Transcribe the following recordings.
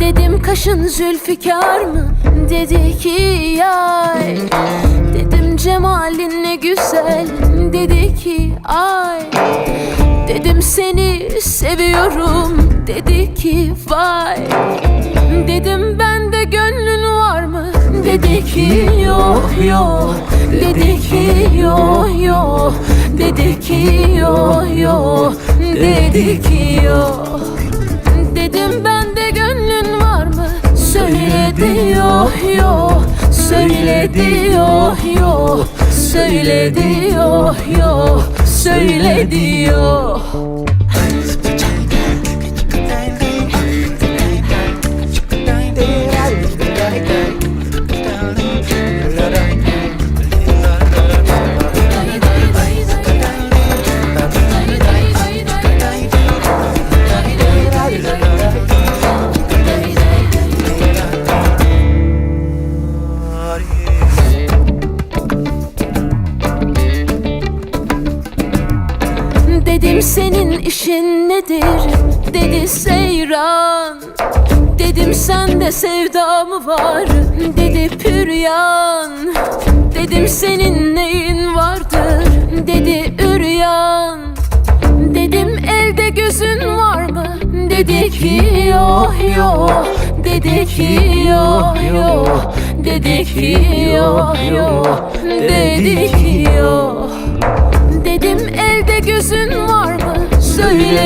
Dedim kaşın zülfikar mı? Dedi ki yay Dedim cemalin ne güzel. Dedi ki ay. Dedim seni seviyorum. Dedi ki vay. Dedim bende gönlün var mı? Dedi ki yok yok. Dedi ki yok yok. Dedi ki yok yok. Dedi ki yok. Dedim bende gönlün var mı? Söyledi yok yok. Söyledi yok yok. Söyledi yok yok. Söyledi yok Dedim senin işin nedir? Dedi seyran Dedim sende sevda mı var? Dedi püryan Dedim senin neyin vardır? Dedi üryan Dedim elde gözün var mı? Dedi ki yok yok Dedi ki yok yok Dedi ki yok yok Dedi ki yok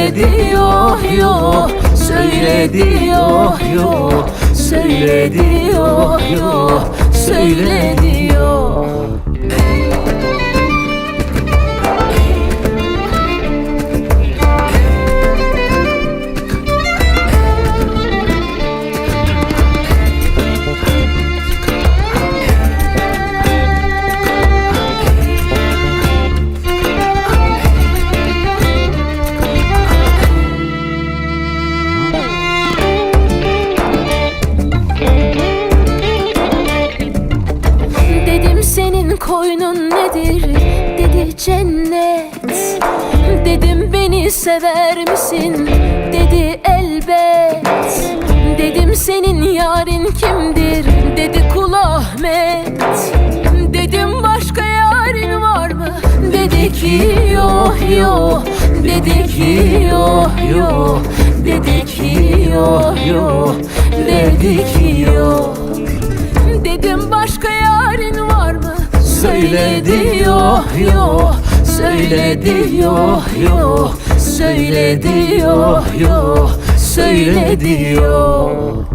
Söyledi yok yok Söyledi yok yok Söyledi yok yok Söyledi yok koynun nedir? Dedi cennet Dedim beni sever misin? Dedi elbet Dedim senin yarın kimdir? Dedi kul Ahmet Dedim başka yarın var mı? Dedi ki yok yok Dedi ki yok yok Dedi ki yok yok Dedi ki yok Dedim başka yarın? Söyledi yok yok. Söyledi yok yok. Söyledi yok yok. Söyledi yok